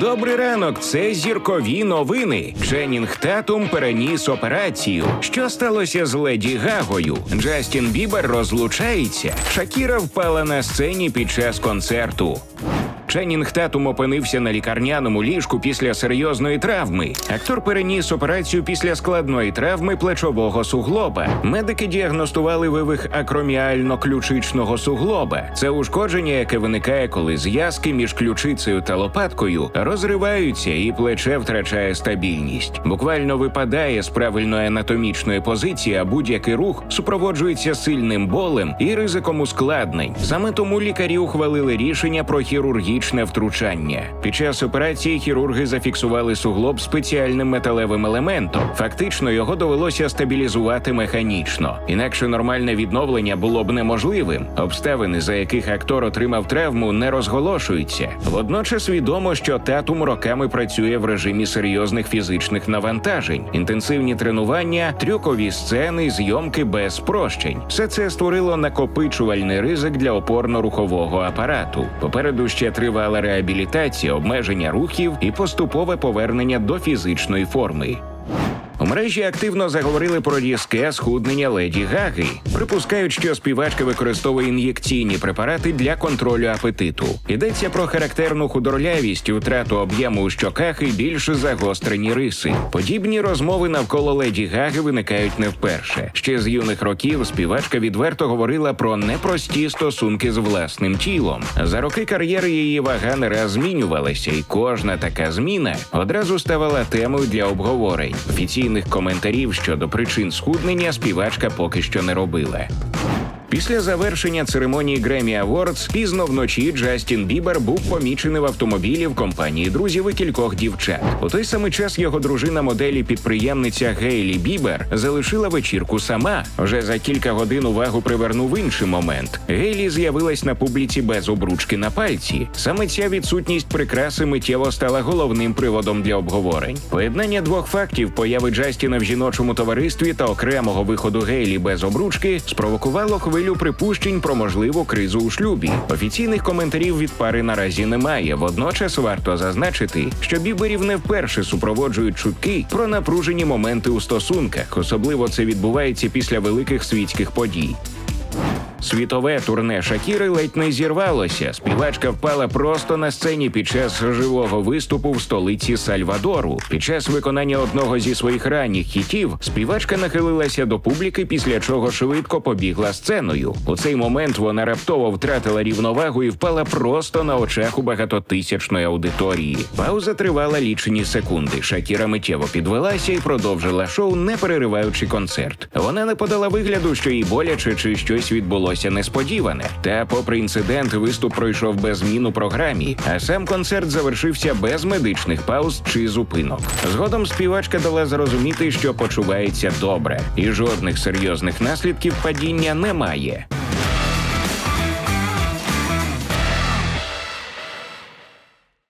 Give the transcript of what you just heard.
Добрий ранок. Це зіркові новини. Ченнінг Татум переніс операцію. Що сталося з леді Гагою? Джастін Бібер розлучається. Шакіра впала на сцені під час концерту. Ченнінг Татум опинився на лікарняному ліжку після серйозної травми. Актор переніс операцію після складної травми плечового суглоба. Медики діагностували вивих акроміально-ключичного суглоба. Це ушкодження, яке виникає, коли зв'язки між ключицею та лопаткою розриваються, і плече втрачає стабільність. Буквально випадає з правильної анатомічної позиції, а будь-який рух супроводжується сильним болем і ризиком ускладнень. Саме тому лікарі ухвалили рішення про хірургічне втручання. Під час операції хірурги зафіксували суглоб спеціальним металевим елементом. Фактично його довелося стабілізувати механічно. Інакше нормальне відновлення було б неможливим. Обставини, за яких актор отримав травму, не розголошуються. Водночас відомо, що татум роками працює в режимі серйозних фізичних навантажень, інтенсивні тренування, трюкові сцени, зйомки без спрощень. Все це створило накопичувальний ризик для опорно-рухового апарату. Попереду ще тривала реабілітація, обмеження рухів і поступове повернення до фізичної форми. Мережі активно заговорили про різке схуднення леді Гаги. Припускають, що співачка використовує ін'єкційні препарати для контролю апетиту. Йдеться про характерну худорлявість, втрату об'єму у щоках і більш загострені риси. Подібні розмови навколо леді Гаги виникають не вперше. Ще з юних років співачка відверто говорила про непрості стосунки з власним тілом. За роки кар'єри її вага не раз змінювалася, і кожна така зміна одразу ставала темою для обговорень. Офіційних коментарів щодо причин схуднення співачка поки що не робила. Після завершення церемонії Grammy Awards пізно вночі Джастін Бібер був помічений в автомобілі в компанії друзів і кількох дівчат. У той самий час його дружина моделі підприємниця Гейлі Бібер залишила вечірку сама. Вже за кілька годин увагу привернув інший момент. Гейлі з'явилась на публіці без обручки на пальці. Саме ця відсутність прикраси миттєво стала головним приводом для обговорень. Поєднання двох фактів появи Джастіна в жіночому товаристві та окремого виходу Гейлі без обручки спровокувало хвилю припущень про можливу кризу у шлюбі. Офіційних коментарів від пари наразі немає. Водночас варто зазначити, що біберів не вперше супроводжують чутки про напружені моменти у стосунках. Особливо це відбувається після великих світських подій. Світове турне Шакіри ледь не зірвалося. Співачка впала просто на сцені під час живого виступу в столиці Сальвадору. Під час виконання одного зі своїх ранніх хітів співачка нахилилася до публіки, після чого швидко побігла сценою. У цей момент вона раптово втратила рівновагу і впала просто на очах у багатотисячної аудиторії. Пауза тривала лічені секунди. Шакіра миттєво підвелася і продовжила шоу, не перериваючи концерт. Вона не подала вигляду, що їй боляче чи щось відбулося несподіване. Та, попри інцидент, виступ пройшов без змін у програмі, а сам концерт завершився без медичних пауз чи зупинок. Згодом співачка дала зрозуміти, що почувається добре, і жодних серйозних наслідків падіння немає.